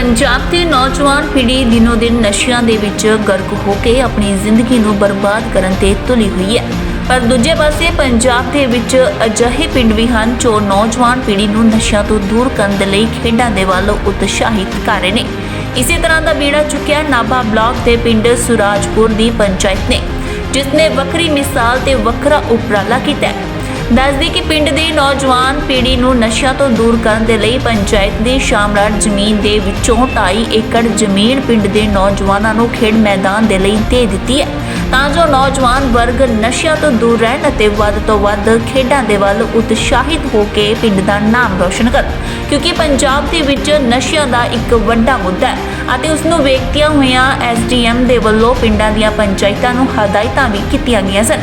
ਪੰਜਾਬ ਦੀ ਨੌਜਵਾਨ ਪੀੜ੍ਹੀ ਦਿਨੋ ਦਿਨ ਨਸ਼ਿਆਂ ਦੇ ਵਿੱਚ ਗਰਕ ਹੋ ਕੇ ਆਪਣੀ ਜ਼ਿੰਦਗੀ ਨੂੰ ਬਰਬਾਦ ਕਰਨ ਤੇ ਤੁਲੀ ਹੋਈ ਹੈ। ਪਰ ਦੂਜੇ ਪਾਸੇ ਪੰਜਾਬ ਦੇ ਵਿੱਚ ਅਜਿਹੇ ਪਿੰਡ ਵੀ ਹਨ ਜੋ ਨੌਜਵਾਨ ਪੀੜ੍ਹੀ ਨੂੰ ਨਸ਼ਿਆਂ ਤੋਂ ਦੂਰ ਕਰਨ ਦੇ ਲਈ ਖੇਡਾਂ ਦੇ ਵੱਲ ਉਤਸ਼ਾਹਿਤ ਕਰ ਰਹੇ ਨੇ। ਇਸੇ ਤਰ੍ਹਾਂ ਦਾ ਬੀੜਾ ਚੁੱਕਿਆ ਨਾਭਾ ਬਲਾਕ ਦੇ ਪਿੰਡ ਸੁਰਾਜਪੁਰ ਦੀ ਪੰਚਾਇਤ ਨੇ, ਜਿਸ ਨੇ ਵੱਖਰੀ ਮਿਸਾਲ ਤੇ ਵੱਖਰਾ ਉਪਰਾਲਾ ਕੀਤਾ ਹੈ। ਦੱਸਦੀ ਕਿ ਪਿੰਡ ਦੀ ਨੌਜਵਾਨ ਪੀੜ੍ਹੀ ਨੂੰ ਨਸ਼ਿਆਂ ਤੋਂ ਦੂਰ ਕਰਨ ਦੇ ਲਈ ਪੰਚਾਇਤ ਦੀ ਸ਼ਾਮਰਾਟ ਜ਼ਮੀਨ ਦੇ ਵਿੱਚੋਂ 2.5 ਏਕੜ ਜ਼ਮੀਨ ਪਿੰਡ ਦੇ ਨੌਜਵਾਨਾਂ ਨੂੰ ਖੇਡ ਮੈਦਾਨ ਦੇ ਲਈ ਦੇ ਦਿੱਤੀ ਹੈ। ਤਾਂ ਜੋ ਨੌਜਵਾਨ ਵਰਗ ਨਸ਼ਿਆਂ ਤੋਂ ਦੂਰ ਰਹਿਣ ਅਤੇ ਵੱਧ ਤੋਂ ਵੱਧ ਖੇਡਾਂ ਦੇ ਵੱਲ ਉਤਸ਼ਾਹਿਤ ਹੋ ਕੇ ਪਿੰਡ ਦਾ ਨਾਮ ਰੋਸ਼ਨ ਕਰਨ। ਕਿਉਂਕਿ ਪੰਜਾਬ ਦੇ ਵਿੱਚ ਨਸ਼ਿਆਂ ਦਾ ਇੱਕ ਵੱਡਾ ਮੁੱਦਾ ਹੈ ਅਤੇ ਉਸ ਨੂੰ ਵੇਖਦਿਆਂ ਹੋਇਆਂ ਐਸਡੀਐਮ ਦੇ ਵੱਲੋਂ ਪਿੰਡਾਂ ਦੀਆਂ ਪੰਚਾਇਤਾਂ ਨੂੰ ਹਦਾਇਤਾਂ ਵੀ ਕੀਤੀਆਂ ਗਈਆਂ ਸਨ।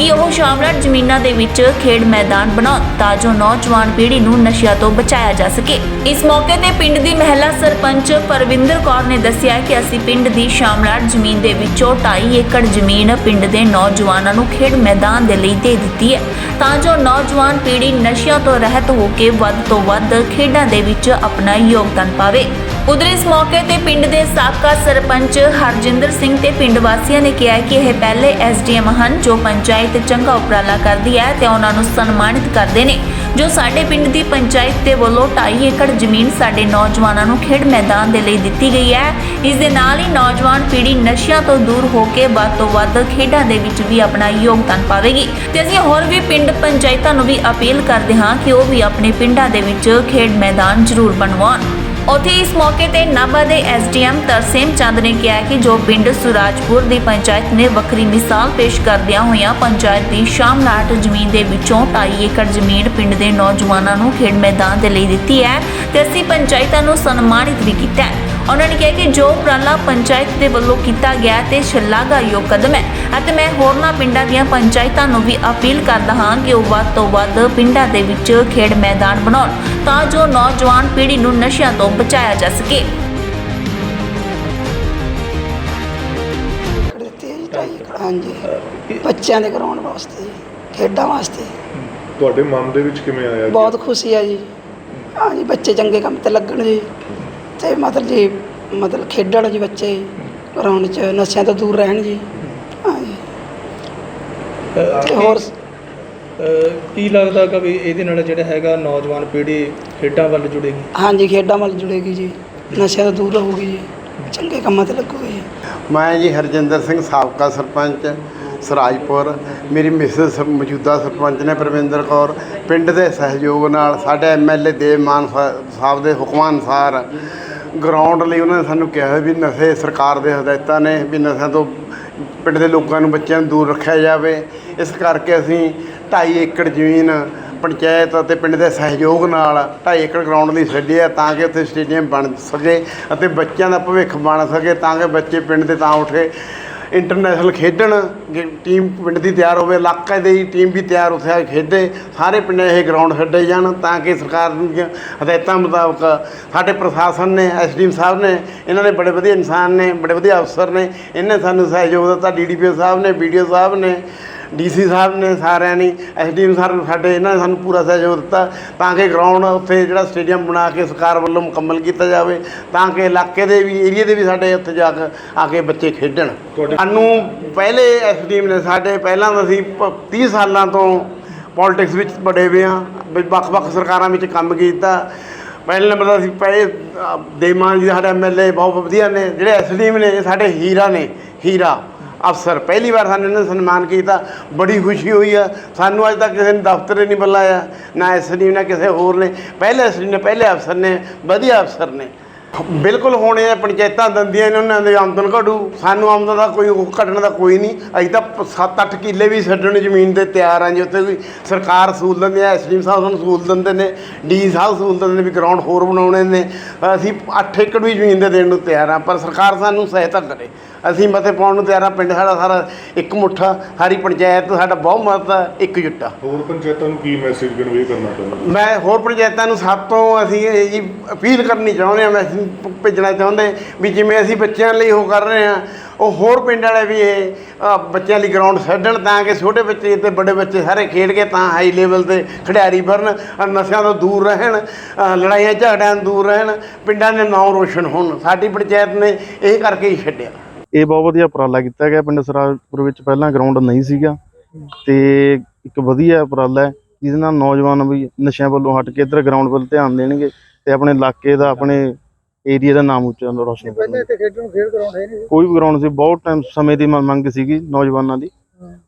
ਕਿ ਉਹ ਸ਼ਾਮਲਾਟ ਜ਼ਮੀਨਾਂ ਦੇ ਵਿੱਚ ਖੇਡ ਮੈਦਾਨ ਬਣਾਉਣ ਤਾਂ ਜੋ ਨੌਜਵਾਨ ਪੀੜ੍ਹੀ ਨੂੰ ਨਸ਼ਿਆਂ ਤੋਂ ਬਚਾਇਆ ਜਾ ਸਕੇ। ਇਸ ਮੌਕੇ ਤੇ ਪਿੰਡ ਦੀ ਮਹਿਲਾ ਸਰਪੰਚ ਪਰਵਿੰਦਰ ਕੌਰ ਨੇ ਦੱਸਿਆ ਕਿ ਅਸੀਂ ਪਿੰਡ ਦੀ ਸ਼ਾਮਲਾਟ ਜ਼ਮੀਨ ਦੇ ਵਿੱਚੋਂ 2.5 ਏਕੜ ਜ਼ਮੀਨ ਪਿੰਡ ਦੇ ਨੌਜਵਾਨਾਂ ਨੂੰ ਖੇਡ ਮੈਦਾਨ ਦੇ ਲਈ ਦੇ ਦਿੱਤੀ ਹੈ, ਤਾਂ ਜੋ ਨੌਜਵਾਨ ਪੀੜ੍ਹੀ ਨਸ਼ਿਆਂ ਤੋਂ ਰਹਿਤ ਹੋ ਕੇ ਵੱਧ ਤੋਂ ਵੱਧ ਖੇਡਾਂ ਦੇ ਵਿੱਚ ਆਪਣਾ ਯੋਗਦਾਨ ਪਾਵੇ। ਉਧਰ ਇਸ ਮੌਕੇ ਤੇ ਪਿੰਡ ਦੇ ਸਾਬਕਾ ਸਰਪੰਚ ਹਰਜਿੰਦਰ ਸਿੰਘ ਤੇ ਪਿੰਡ ਵਾਸੀਆਂ ਨੇ ਕਿਹਾ ਕਿ ਇਹ ਪਹਿਲੇ ਐਸਡੀਐਮ ਹਨ ਜੋ ਪੰਚਾਇਤ ਚੰਗਾ ਉਪਰਾਲਾ ਕਰਦੀ ਹੈ ਤੇ ਉਹਨਾਂ ਨੂੰ ਸਨਮਾਨਿਤ ਕਰਦੇ ਨੇ, ਜੋ ਸਾਡੇ ਪਿੰਡ ਦੀ ਪੰਚਾਇਤ ਦੇ ਵੱਲੋਂ 2.5 ਏਕੜ ਜ਼ਮੀਨ ਸਾਡੇ ਨੌਜਵਾਨਾਂ ਨੂੰ ਖੇਡ ਮੈਦਾਨ ਦੇ ਲਈ ਦਿੱਤੀ ਗਈ ਹੈ। ਇਸ ਦੇ ਨਾਲ ਹੀ ਨੌਜਵਾਨ ਪੀੜ੍ਹੀ ਨਸ਼ਿਆਂ ਤੋਂ ਦੂਰ ਹੋ ਕੇ ਵੱਧ ਤੋਂ ਵੱਧ ਖੇਡਾਂ ਦੇ ਵਿੱਚ ਵੀ ਆਪਣਾ ਯੋਗਦਾਨ ਪਾਵੇਗੀ। ਤੇ ਅਸੀਂ ਹੋਰ ਵੀ ਪਿੰਡ ਪੰਚਾਇਤਾਂ ਨੂੰ ਵੀ ਅਪੀਲ ਕਰਦੇ ਹਾਂ ਕਿ ਉਹ ਵੀ ਆਪਣੇ ਪਿੰਡਾਂ ਦੇ ਵਿੱਚ ਖੇਡ ਮੈਦਾਨ ਜ਼ਰੂਰ ਬਣਵਾਉਣ। ਉੱਥੇ ਇਸ ਮੌਕੇ ਤੇ ਨਾਭਾ ਦੇ ਐਸਡੀਐਮ ਤਰਸੇਮ ਚੰਦ ਨੇ ਕਿਹਾ ਕਿ ਜੋ ਪਿੰਡ ਸੁਰਾਜਪੁਰ ਦੀ ਪੰਚਾਇਤ ਨੇ ਵੱਖਰੀ ਮਿਸਾਲ ਪੇਸ਼ ਕਰਦਿਆਂ ਹੋਇਆਂ ਪੰਚਾਇਤ ਦੀ ਸ਼ਾਮਲਾਟ ਜ਼ਮੀਨ ਦੇ ਵਿੱਚੋਂ 2.5 ਏਕੜ ਜ਼ਮੀਨ ਪਿੰਡ ਦੇ ਨੌਜਵਾਨਾਂ ਨੂੰ ਖੇਡ ਮੈਦਾਨ ਦੇ ਲਈ ਦਿੱਤੀ ਹੈ ਤੇ ਅਸੀਂ ਪੰਚਾਇਤਾਂ ਨੂੰ ਸਨਮਾਨਿਤ ਵੀ ਕੀਤਾ ਹੈ। ਉਹਨਾਂ ਨੇ ਕਿਹਾ ਕਿ ਜੋ ਉਪਰਾਲਾ ਪੰਚਾਇਤ ਦੇ ਵੱਲੋਂ ਕੀਤਾ ਗਿਆ ਤੇ ਸ਼ਲਾਘਾਯੋਗ ਕਦਮ ਹੈ ਅਤੇ ਮੈਂ ਹੋਰਨਾਂ ਪਿੰਡਾਂ ਦੀਆਂ ਪੰਚਾਇਤਾਂ ਨੂੰ ਵੀ ਅਪੀਲ ਕਰਦਾ ਹਾਂ ਕਿ ਉਹ ਵੱਧ ਤੋਂ ਵੱਧ ਪਿੰਡਾਂ ਦੇ ਵਿੱਚ ਖੇਡ ਮੈਦਾਨ ਬਣਾਉਣ ਤਾਂ ਜੋ ਨੌਜਵਾਨ ਪੀੜ੍ਹੀ ਨੂੰ ਨਸ਼ਿਆਂ ਤੋਂ ਬਚਾਇਆ ਜਾ ਸਕੇ। ਹਾਂਜੀ। ਬੱਚਿਆਂ ਦੇ ਕਰਾਉਣ ਵਾਸਤੇ ਖੇਡਾਂ ਵਾਸਤੇ। ਤੁਹਾਡੇ ਮਨ ਦੇ ਵਿੱਚ ਕਿਵੇਂ ਆਇਆ ਬਹੁਤ ਖੁਸ਼ੀ ਹੈ ਜੀ। ਹਾਂਜੀ ਬੱਚੇ ਚੰਗੇ ਕੰਮ ਤੇ ਲੱਗਣ ਜੀ। ਤੇ ਮਤਲਬ ਜੀ ਮਤਲਬ ਖੇਡਣ ਜੀ ਬੱਚੇ ਗਰਾਊਂਡ 'ਚ ਨਸ਼ਿਆਂ ਤੋਂ ਦੂਰ ਰਹਿਣ ਜੀ। ਹਾਂਜੀ। ਤੇ ਹੋਰ ਅਹ ਕੀ ਲੱਗਦਾ ਕਿ ਵੀ ਇਹਦੇ ਨਾਲ ਜਿਹੜਾ ਹੈਗਾ ਨੌਜਵਾਨ ਪੀੜ੍ਹੀ ਖੇਡਾਂ ਵੱਲ ਜੁੜੇਗੀ? ਹਾਂਜੀ ਖੇਡਾਂ ਵੱਲ ਜੁੜੇਗੀ ਜੀ। ਨਸ਼ਿਆਂ ਤੋਂ ਦੂਰ ਰਹੂਗੀ ਜੀ। ਚੰਗੇ ਕੰਮਾਂ ਤੇ ਲੱਗੂਗੀ ਜੀ। ਮੈਂ ਜੀ ਹਰਜਿੰਦਰ ਸਿੰਘ ਸਾਬਕਾ ਸਰਪੰਚ ਸਰਾਜਪੁਰ। ਮੇਰੀ ਮਿਸਿਸ ਮੌਜੂਦਾ ਸਰਪੰਚ ਨੇ ਪ੍ਰਵਿੰਦਰ ਕੌਰ। ਪਿੰਡ ਦੇ ਸਹਿਯੋਗ ਨਾਲ ਸਾਡੇ ਐਮਐਲਏ ਦੇਵ ਮਾਨ ਸਾ- ਸਾਹਿਬ ਦੇ ਹੁਕਮਾਂ ਅਨੁਸਾਰ ਗਰਾਊਂਡ ਲਈ ਉਹਨਾਂ ਨੇ ਸਾਨੂੰ ਕਿਹਾ ਵੀ ਨਸ਼ੇ ਸਰਕਾਰ ਦੇ ਹਦਾਇਤਾਂ ਨੇ ਵੀ ਨਸ਼ਿਆਂ ਤੋਂ ਪਿੰਡ ਦੇ ਲੋਕਾਂ ਨੂੰ ਬੱਚਿਆਂ ਨੂੰ ਦੂਰ ਰੱਖਿਆ ਜਾਵੇ। ਇਸ ਕਰਕੇ ਅਸੀਂ 2.5 ਏਕੜ ਜ਼ਮੀਨ ਪੰਚਾਇਤ ਅਤੇ ਪਿੰਡ ਦੇ ਸਹਿਯੋਗ ਨਾਲ 2.5 ਏਕੜ ਗਰਾਊਂਡ ਲਈ ਛੱਡੀ ਹੈ ਤਾਂ ਕਿ ਉੱਥੇ ਸਟੇਡੀਅਮ ਬਣ ਸਕੇ ਅਤੇ ਬੱਚਿਆਂ ਦਾ ਭਵਿੱਖ ਬਣ ਸਕੇ ਤਾਂ ਕਿ ਬੱਚੇ ਪਿੰਡ ਦੇ ਤਾਂ ਉੱਠੇ। ਇੰਟਰਨੈਸ਼ਨਲ ਖੇਡਣ, ਜੇ ਟੀਮ ਪਿੰਡ ਦੀ ਤਿਆਰ ਹੋਵੇ, ਇਲਾਕੇ ਦੀ ਟੀਮ ਵੀ ਤਿਆਰ ਉੱਥੇ ਆ ਖੇਡੇ, ਸਾਰੇ ਪਿੰਡ ਇਹ ਗਰਾਊਂਡ ਛੱਡੇ ਜਾਣ ਤਾਂ ਕਿ ਸਰਕਾਰ ਦੀਆਂ ਹਦਾਇਤਾਂ ਮੁਤਾਬਕ ਸਾਡੇ ਪ੍ਰਸ਼ਾਸਨ ਨੇ ਐਸਡੀਐਮ ਸਾਹਿਬ ਨੇ, ਇਹਨਾਂ ਨੇ ਬੜੇ ਵਧੀਆ ਇਨਸਾਨ ਨੇ, ਬੜੇ ਵਧੀਆ ਅਫਸਰ ਨੇ, ਇਹਨੇ ਸਾਨੂੰ ਸਹਿਯੋਗ ਦਿੱਤਾ ਡੀਡੀਪੀਓ ਸਾਹਿਬ ਨੇ ਵੀਡੀਓ ਸਾਹਿਬ ਨੇ ਡੀਸੀ ਸਾਹਿਬ ਨੇ ਸਾਰਿਆਂ ਨੇ ਐਸਡੀਐਮ ਸਾਹਿਬ ਸਾਡੇ ਇਹਨਾਂ ਨੇ ਸਾਨੂੰ ਪੂਰਾ ਸਹਿਯੋਗ ਦਿੱਤਾ ਤਾਂ ਕਿ ਗਰਾਊਂਡ ਉੱਥੇ ਜਿਹੜਾ ਸਟੇਡੀਅਮ ਬਣਾ ਕੇ ਸਰਕਾਰ ਵੱਲੋਂ ਮੁਕੰਮਲ ਕੀਤਾ ਜਾਵੇ ਤਾਂ ਕਿ ਇਲਾਕੇ ਦੇ ਵੀ ਏਰੀਆ ਦੇ ਵੀ ਸਾਡੇ ਉੱਥੇ ਜਾ ਕੇ ਆ ਕੇ ਬੱਚੇ ਖੇਡਣ। ਸਾਨੂੰ ਪਹਿਲੇ ਐਸਡੀਐਮ ਨੇ ਸਾਡੇ ਪਹਿਲਾਂ ਤਾਂ ਅਸੀਂ ਪ- 30 ਸਾਲਾਂ ਤੋਂ ਪੋਲਿਟਿਕਸ ਵਿੱਚ ਬੜੇ ਹੋਏ ਵੀ ਵੱਖ-ਵੱਖ ਸਰਕਾਰਾਂ ਵਿੱਚ ਕੰਮ ਕੀਤਾ। ਪਹਿਲੇ ਨੰਬਰ ਤਾਂ ਅਸੀਂ ਪਹਿਲੇ ਦੇਮਾਨ ਜੀ ਸਾਡੇ ਐਮਐਲਏ ਬਹੁਤ ਵਧੀਆ ਨੇ ਜਿਹੜੇ ਐਸਡੀਐਮ ਨੇ ਸਾਡੇ ਹੀਰਾ ਨੇ ਹੀਰਾ। ਅਫਸਰ ਪਹਿਲੀ ਵਾਰ ਸਾਨੂੰ ਇਹਨਾਂ ਨੇ ਸਨਮਾਨ ਕੀਤਾ, ਬੜੀ ਖੁਸ਼ੀ ਹੋਈ ਆ। ਸਾਨੂੰ ਅੱਜ ਤੱਕ ਕਿਸੇ ਨੇ ਦਫ਼ਤਰ ਨਹੀਂ ਬੁਲਾਇਆ, ਨਾ ਐਸਡੀਐਮ ਨਾ ਕਿਸੇ ਹੋਰ ਨੇ। ਪਹਿਲੇ ਐਸਡੀਐਮ ਨੇ, ਪਹਿਲੇ ਅਫਸਰ ਨੇ, ਵਧੀਆ ਅਫਸਰ ਨੇ। ਬਿਲਕੁਲ ਹੋਣੇ ਇਹ ਪੰਚਾਇਤਾਂ ਦੰਦੀਆਂ ਨੇ, ਉਹਨਾਂ ਦੇ ਆਮਦਨ ਘਟੂ। ਸਾਨੂੰ ਆਮਦਨ ਦਾ ਕੋਈ ਉਹ ਘਟਣ ਦਾ ਕੋਈ ਨਹੀਂ। ਅਸੀਂ ਤਾਂ 7-8 ਕਿੱਲੇ ਵੀ ਛੱਡਣ ਜ਼ਮੀਨ ਦੇ ਤਿਆਰ ਹਾਂ ਜੀ। ਉੱਥੇ ਕੋਈ ਸਰਕਾਰ ਸਹੂਲਤ ਦਿੰਦੀ ਹੈ ਐਸਡੀਐਮ ਸਾਹਿਬ ਸਾਨੂੰ ਸਹੂਲਤ ਦਿੰਦੇ ਨੇ, ਡੀ ਸਾਹਿਬ ਸਹੂਲਤ ਦਿੰਦੇ ਨੇ ਵੀ ਗਰਾਊਂਡ ਹੋਰ ਬਣਾਉਣੇ ਨੇ। ਅਸੀਂ 8 ਏਕੜ ਵੀ ਜ਼ਮੀਨ ਦੇ ਦੇਣ ਨੂੰ ਤਿਆਰ ਹਾਂ ਪਰ ਸਰਕਾਰ ਸਾਨੂੰ ਸਹਾਇਤਾ ਕਰੇ। ਅਸੀਂ ਮਤੇ ਪਾਉਣ ਨੂੰ ਤਿਆਰ ਹਾਂ ਪਿੰਡ ਸਾਡਾ ਸਾਰਾ ਇੱਕ ਮੁੱਠਾ ਸਾਰੀ ਪੰਚਾਇਤ ਸਾਡਾ ਬਹੁਤ ਮਤ ਆ ਇੱਕ ਜੁੱਟਾ। ਹੋਰ ਪੰਚਾਇਤਾਂ ਨੂੰ ਕੀ ਮੈਸੇਜ ਕਨਵੇ ਕਰਨਾ ਚਾਹੁੰਦੇ? ਮੈਂ ਹੋਰ ਪੰਚਾਇਤਾਂ ਨੂੰ ਸਭ ਤੋਂ ਅਸੀਂ ਇਹ ਜੀ ਅਪੀਲ ਕਰਨੀ ਚਾਹੁੰਦੇ ਹਾਂ ਮੈਸੇਜ ਭੇਜਣਾ ਚਾਹੁੰਦੇ ਵੀ ਜਿਵੇਂ ਅਸੀਂ ਬੱਚਿਆਂ ਲਈ ਉਹ ਕਰ ਰਹੇ ਹਾਂ ਉਹ ਹੋਰ ਪਿੰਡ ਵਾਲੇ ਵੀ ਇਹ ਅ, ਬੱਚਿਆਂ ਲਈ ਗਰਾਊਂਡ ਛੱਡਣ ਤਾਂ ਕਿ ਛੋਟੇ ਬੱਚੇ ਤੇ ਵੱਡੇ ਬੱਚੇ ਸਾਰੇ ਖੇਡ ਕੇ ਤਾਂ ਹਾਈ ਲੈਵਲ ਤੇ ਖਿਡਾਰੀ ਬਣਨ ਅ, ਨਸ਼ਿਆਂ ਤੋਂ ਦੂਰ ਰਹਿਣ ਅ, ਲੜਾਈਆਂ ਝਗੜਿਆਂ ਤੋਂ ਦੂਰ ਰਹਿਣ ਪਿੰਡਾਂ ਦੇ ਨਾਂ ਰੋਸ਼ਨ ਹੋਣ। ਸਾਡੀ ਪੰਚਾਇਤ ਨੇ ਇਹ ਕਰਕੇ ਹੀ ਛੱਡਿਆ। ਇਹ ਬਹੁਤ ਵਧੀਆ ਉਪਰਾਲਾ ਕੀਤਾ ਗਿਆ। ਪਿੰਡ ਸਰਾਜਪੁਰ ਵਿੱਚ ਪਹਿਲਾਂ ਗਰਾਊਂਡ ਨਹੀਂ ਸੀਗਾ ਤੇ ਇੱਕ ਵਧੀਆ ਉਪਰਾਲਾ ਹੈ ਜਿਹਦੇ ਨਾਲ ਨੌਜਵਾਨ ਵੀ ਨਸ਼ਿਆਂ ਵੱਲੋਂ ਹਟ ਕੇ ਇੱਧਰ ਗਰਾਊਂਡ ਵੱਲ ਧਿਆਨ ਦੇਣਗੇ ਤੇ ਆਪਣੇ ਇਲਾਕੇ ਦਾ ਆਪਣੇ ਏਰੀਆ ਦਾ ਨਾਮ ਉੱਚਾ ਰੋਸ਼ਨ ਕਰਨਗੇ। ਇੱਥੇ ਖੇਡਣ ਨੂੰ ਖੇਡ ਗਰਾਊਂਡ ਹੈ ਨਹੀਂ ਕੋਈ ਵੀ ਗਰਾਊਂਡ ਸੀ ਬਹੁਤ ਟਾਈਮ ਸਮੇਂ ਦੀ ਮੰਗ ਸੀਗੀ ਨੌਜਵਾਨਾਂ ਦੀ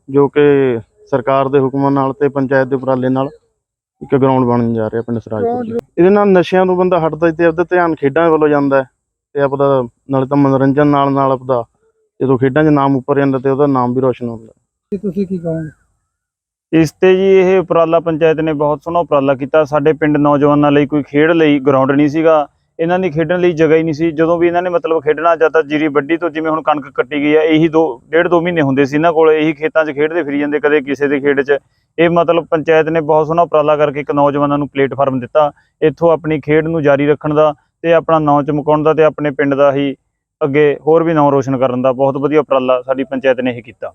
ਜੋ ਕਿ ਸਰਕਾਰ ਦੇ ਹੁਕਮਾਂ ਨਾਲ ਤੇ ਪੰਚਾਇਤ ਦੇ ਉਪਰਾਲੇ ਨਾਲ ਇੱਕ ਗਰਾਊਂਡ ਬਣਨ ਜਾ ਰਿਹਾ ਪਿੰਡ ਸਰਾਜਪੁਰ ਇਹਦੇ ਨਾਲ ਨਸ਼ਿਆਂ ਤੋਂ ਬੰਦਾ ਹਟਦਾ ਤੇ ਆਪਦਾ ਧਿਆਨ ਖੇਡਾਂ ਵੱਲੋਂ ਜਾਂਦਾ ਤੇ ਆਪਦਾ ਨਾਲੇ ਤਾਂ ਮਨੋਰੰਜਨ ਨਾਲ ਨਾਲ ਆਪਦਾ ਜਦੋਂ ਖੇਡਾਂ 'ਚ ਨਾਮ ਉੱਪਰ ਜਾਂਦਾ ਤੇ ਉਹਦਾ ਨਾਮ ਵੀ ਰੋਸ਼ਨ ਹੁੰਦਾ। ਤੁਸੀਂ ਕੀ ਕਹੋਗੇ? ਇਸ ਤੇ ਜੀ ਇਹ ਉਪਰਾਲਾ ਪੰਚਾਇਤ ਨੇ ਬਹੁਤ ਸੋਹਣਾ ਉਪਰਾਲਾ ਕੀਤਾ। ਸਾਡੇ ਪਿੰਡ ਨੌਜਵਾਨਾਂ ਲਈ ਕੋਈ ਖੇਡ ਲਈ ਗਰਾਊਂਡ ਨਹੀਂ ਸੀਗਾ। ਇਹਨਾਂ ਦੀ ਖੇਡਣ ਲਈ ਜਗ੍ਹਾ ਹੀ ਨਹੀਂ ਸੀ। ਜਦੋਂ ਵੀ ਇਹਨਾਂ ਨੇ ਮਤਲਬ ਖੇਡਣਾ ਜਾਂ ਤਾਂ ਜੀਰੀ ਵੱਡੀ ਤੋਂ ਜਿਵੇਂ ਹੁਣ ਕਣਕ ਕੱਟੀ ਗਈ ਹੈ ਇਹੀ ਦੋ ਡੇਢ ਦੋ ਮਹੀਨੇ ਹੁੰਦੇ ਸੀ ਇਹਨਾਂ ਕੋਲ। ਇਹੀ ਖੇਤਾਂ 'ਚ ਖੇਡਦੇ ਫਿਰੀ ਜਾਂਦੇ ਕਦੇ ਕਿਸੇ ਦੇ ਖੇਡ 'ਚ। ਇਹ ਮਤਲਬ ਪੰਚਾਇਤ ਨੇ ਬਹੁਤ ਸੋਹਣਾ ਉਪਰਾਲਾ ਕਰਕੇ ਇੱਕ ਨੌਜਵਾਨਾਂ ਨੂੰ ਪਲੇਟਫਾਰਮ ਦਿੱਤਾ। ਇੱਥੋਂ ਆਪਣੀ ਖੇਡ ਨੂੰ ਜਾਰੀ ਰੱਖਣ ਦਾ ਤੇ ਆਪਣਾ ਨਾਂ ਚਮਕਾਉਣ ਦਾ ਤੇ ਆਪਣੇ ਪਿੰਡ ਦਾ ਹੀ ਅੱਗੇ ਹੋਰ ਵੀ ਨਾਂ ਰੋਸ਼ਨ ਕਰਨ ਦਾ ਬਹੁਤ ਵਧੀਆ ਉਪਰਾਲਾ ਸਾਡੀ ਪੰਚਾਇਤ ਨੇ ਇਹ ਕੀਤਾ।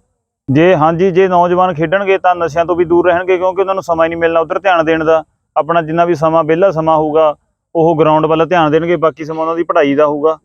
ਜੇ ਹਾਂਜੀ, ਜੇ ਨੌਜਵਾਨ ਖੇਡਣਗੇ ਤਾਂ ਨਸ਼ਿਆਂ ਤੋਂ ਵੀ ਦੂਰ ਰਹਿਣਗੇ ਕਿਉਂਕਿ ਉਹਨਾਂ ਨੂੰ ਸਮਾਂ ਨਹੀਂ ਮਿਲਣਾ ਉਧਰ ਧਿਆਨ ਦੇਣ ਦਾ। ਆਪਣਾ ਜਿੰਨਾ ਵੀ ਸਮਾਂ, ਵਿਹਲਾ ਸਮਾਂ ਹੋਊਗਾ, ਉਹ ਗਰਾਊਂਡ ਵੱਲ ਧਿਆਨ ਦੇਣਗੇ, ਬਾਕੀ ਸਮਾਂ ਉਹਨਾਂ ਦੀ ਪੜ੍ਹਾਈ ਦਾ ਹੋਊਗਾ।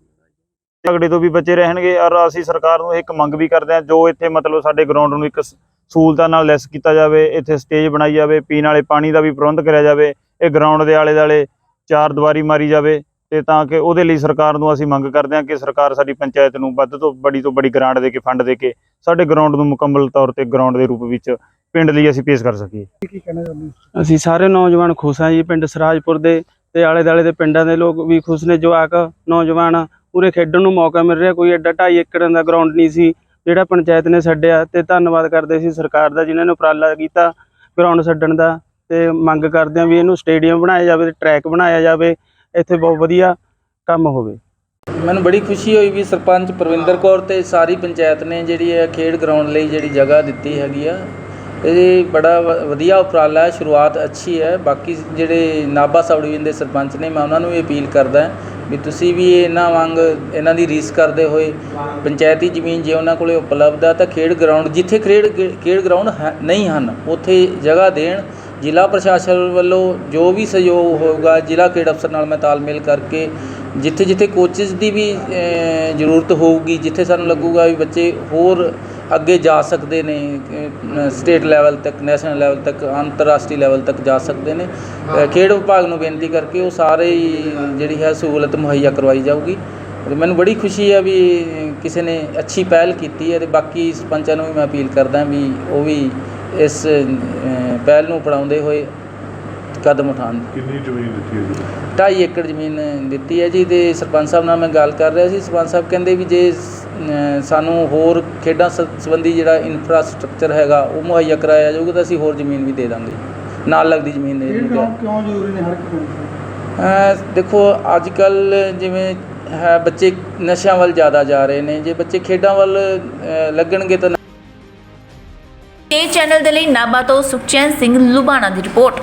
ਝਗੜੇ ਤੋਂ ਵੀ ਬੱਚੇ ਰਹਿਣਗੇ ਔਰ ਅਸੀਂ ਸਰਕਾਰ ਨੂੰ ਇੱਕ ਮੰਗ ਵੀ ਕਰਦੇ ਹਾਂ, ਜੋ ਇੱਥੇ ਮਤਲਬ ਸਾਡੇ ਗਰਾਊਂਡ ਨੂੰ ਇੱਕ ਸਹੂਲਤਾਂ ਨਾਲ ਲੈਸ ਕੀਤਾ ਜਾਵੇ, ਇੱਥੇ ਸਟੇਜ ਬਣਾਈ ਜਾਵੇ, ਪੀਣ ਵਾਲੇ ਪਾਣੀ ਦਾ ਵੀ ਪ੍ਰਬੰਧ ਕਰਿਆ ਜਾਵੇ, ਇਹ ਗਰਾਊਂਡ ਦੇ ਆਲੇ ਦੁਆਲੇ ਚਾਰ ਦੀਵਾਰੀ ਮਾਰੀ ਜਾਵੇ। ਤੇ ਤਾਂ ਕਿ ਉਹਦੇ ਲਈ ਸਰਕਾਰ ਨੂੰ ਅਸੀਂ ਮੰਗ ਕਰਦੇ ਹਾਂ ਕਿ ਸਰਕਾਰ ਸਾਡੀ ਪੰਚਾਇਤ ਨੂੰ ਵੱਧ ਤੋਂ ਬੜੀ ਤੋਂ ਬੜੀ ਗ੍ਰਾਂਟ ਦੇ ਕੇ ਫੰਡ ਦੇ ਕੇ ਸਾਡੇ ਗਰਾਊਂਡ ਨੂੰ ਮੁਕੰਮਲ ਤੌਰ ਤੇ ਗਰਾਊਂਡ ਦੇ ਰੂਪ ਵਿੱਚ ਪਿੰਡ ਲਈ ਅਸੀਂ ਪੇਸ਼ ਕਰ ਸਕੀਏ। ਕੀ ਕਹਿਣਾ ਚਾਹੁੰਦੇ ਹੋ ਅਸੀਂ ਸਾਰੇ ਨੌਜਵਾਨ ਖੁਸ਼ ਹਾਂ ਜੀ ਪਿੰਡ ਸਰਾਜਪੁਰ ਦੇ ਤੇ ਆਲੇ ਦਾਲੇ ਦੇ ਪਿੰਡਾਂ ਦੇ ਲੋਕ ਵੀ ਖੁਸ਼ ਨੇ ਜਵਾਕ ਨੌਜਵਾਨ ਪੂਰੇ ਖੇਡਣ ਨੂੰ ਮੌਕਾ ਮਿਲ ਰਿਹਾ ਕੋਈ ਐਡਾ ਢਾਈ ਏਕੜ ਦਾ ਗਰਾਊਂਡ ਨਹੀਂ ਸੀ ਜਿਹੜਾ ਪੰਚਾਇਤ ਨੇ ਛੱਡਿਆ ਤੇ ਧੰਨਵਾਦ ਕਰਦੇ ਸੀ ਸਰਕਾਰ ਦਾ ਜਿਨ੍ਹਾਂ ਨੇ ਉਪਰਾਲਾ ਕੀਤਾ ਗਰਾਊਂਡ ਛੱਡਣ ਦਾ ਤੇ ਮੰਗ ਕਰਦੇ ਹਾਂ ਵੀ ਇਹਨੂੰ ਸਟੇਡੀਅਮ ਬਣਾਇਆ ਜਾਵੇ ਤੇ ਟਰੈਕ ਬਣਾਇਆ ਜਾਵੇ। ਇੱਥੇ ਬਹੁਤ ਵਧੀਆ ਕੰਮ ਹੋਵੇ। ਮੈਨੂੰ ਬੜੀ ਖੁਸ਼ੀ ਹੋਈ ਵੀ ਸਰਪੰਚ ਪ੍ਰਵਿੰਦਰ ਕੌਰ ਤੇ ਸਾਰੀ ਪੰਚਾਇਤ ਨੇ ਜਿਹੜੀ ਹੈ ਖੇਡ ਗਰਾਊਂਡ ਲਈ ਜਿਹੜੀ ਜਗ੍ਹਾ ਦਿੱਤੀ ਹੈਗੀ ਆ। ਇਹ ਬੜਾ ਵ- ਵਧੀਆ ਉਪਰਾਲਾ ਹੈ, ਸ਼ੁਰੂਆਤ ਅੱਛੀ ਹੈ। ਬਾਕੀ ਜਿਹੜੇ ਨਾਭਾ ਸਬ ਡਿਵੀਜ਼ਨ ਦੇ ਸਰਪੰਚ ਨੇ, ਮੈਂ ਉਹਨਾਂ ਨੂੰ ਵੀ ਅਪੀਲ ਕਰਦਾ ਵੀ ਤੁਸੀਂ ਵੀ ਇਹਨਾਂ ਵਾਂਗ ਇਹਨਾਂ ਦੀ ਰੀਸ ਕਰਦੇ ਹੋਏ ਪੰਚਾਇਤੀ ਜ਼ਮੀਨ ਜੇ ਉਹਨਾਂ ਕੋਲੇ ਉਪਲਬਧ ਆ ਤਾਂ ਖੇਡ ਗਰਾਊਂਡ, ਜਿੱਥੇ ਖੇਡ ਖੇਡ ਗਰਾਊਂਡ ਹੈ- ਨਹੀਂ ਹਨ, ਉੱਥੇ ਜਗ੍ਹਾ ਦੇਣ ਜ਼ਿਲ੍ਹਾ ਪ੍ਰਸ਼ਾਸਨ ਵੱਲੋਂ ਜੋ ਵੀ ਸਹਿਯੋਗ ਹੋਊਗਾ ਜ਼ਿਲ੍ਹਾ ਖੇਡ ਅਫਸਰ ਨਾਲ ਮੈਂ ਤਾਲਮੇਲ ਕਰਕੇ ਜਿੱਥੇ ਜਿੱਥੇ ਕੋਚਿਸ ਦੀ ਵੀ ਜ਼ਰੂਰਤ ਹੋਊਗੀ ਜਿੱਥੇ ਸਾਨੂੰ ਲੱਗੂਗਾ ਵੀ ਬੱਚੇ ਹੋਰ ਅੱਗੇ ਜਾ ਸਕਦੇ ਨੇ ਸਟੇਟ ਲੈਵਲ ਤੱਕ ਨੈਸ਼ਨਲ ਲੈਵਲ ਤੱਕ ਅੰਤਰਰਾਸ਼ਟਰੀ ਲੈਵਲ ਤੱਕ ਜਾ ਸਕਦੇ ਨੇ। ਖੇਡ ਵਿਭਾਗ ਨੂੰ ਬੇਨਤੀ ਕਰਕੇ ਉਹ ਸਾਰੇ ਜਿਹੜੀ ਹੈ ਸਹੂਲਤ ਮੁਹੱਈਆ ਕਰਵਾਈ ਜਾਊਗੀ। ਤੇ ਮੈਨੂੰ ਬੜੀ ਖੁਸ਼ੀ ਹੈ ਵੀ ਕਿਸੇ ਨੇ ਅੱਛੀ ਪਹਿਲ ਕੀਤੀ ਹੈ ਤੇ ਬਾਕੀ ਸਰਪੰਚਾਂ ਨੂੰ ਵੀ ਮੈਂ ਅਪੀਲ ਕਰਦਾ ਵੀ ਉਹ ਵੀ ਇਸ ਪਹਿਲ ਨੂੰ ਅਪਣਾਉਂਦੇ ਹੋਏ ਕਦਮ ਉਠਾਉਣ ਕਿੰਨੀ ਜ਼ਮੀਨ ਦਿੱਤੀ ਹੈ ਜੀ? ਢਾਈ ਏਕੜ ਜ਼ਮੀਨ ਦਿੱਤੀ ਹੈ ਜੀ ਤੇ ਸਰਪੰਚ ਸਾਹਿਬ ਨਾਲ ਮੈਂ ਗੱਲ ਕਰ ਰਿਹਾ ਸੀ। ਸਰਪੰਚ ਸਾਹਿਬ ਕਹਿੰਦੇ ਵੀ ਜੇ ਸਾਨੂੰ ਹੋਰ ਖੇਡਾਂ ਸ- ਸੰਬੰਧੀ ਜਿਹੜਾ ਇਨਫਰਾਸਟ੍ਰਕਚਰ ਹੈਗਾ ਉਹ ਮੁਹੱਈਆ ਕਰਾਇਆ ਜਾਊਗਾ ਤਾਂ ਅਸੀਂ ਹੋਰ ਜ਼ਮੀਨ ਵੀ ਦੇ ਦਾਂਗੇ। ਨਾਲ ਲੱਗਦੀ ਜ਼ਮੀਨ ਦੇ ਦਿੰਦੇ ਗਰਾਊਂਡ ਕਿਉਂ ਜ਼ਰੂਰੀ ਨੇ ਹਰ ਇੱਕ ਪਿੰਡ 'ਚ? ਅਹ ਦੇਖੋ ਅੱਜ ਕੱਲ ਜਿਵੇਂ ਹੈ ਬੱਚੇ ਨਸ਼ਿਆਂ ਵੱਲ ਜ਼ਿਆਦਾ ਜਾ ਰਹੇ ਨੇ। ਜੇ ਬੱਚੇ ਖੇਡਾਂ ਵੱਲ ਲੱਗਣਗੇ ਤੇ ਚੈਨਲ ਦੇ ਲਈ ਨਾਭਾ ਤੋਂ ਸੁਖਚੈਨ ਸਿੰਘ ਲੁਬਾਣਾ ਦੀ ਰਿਪੋਰਟ।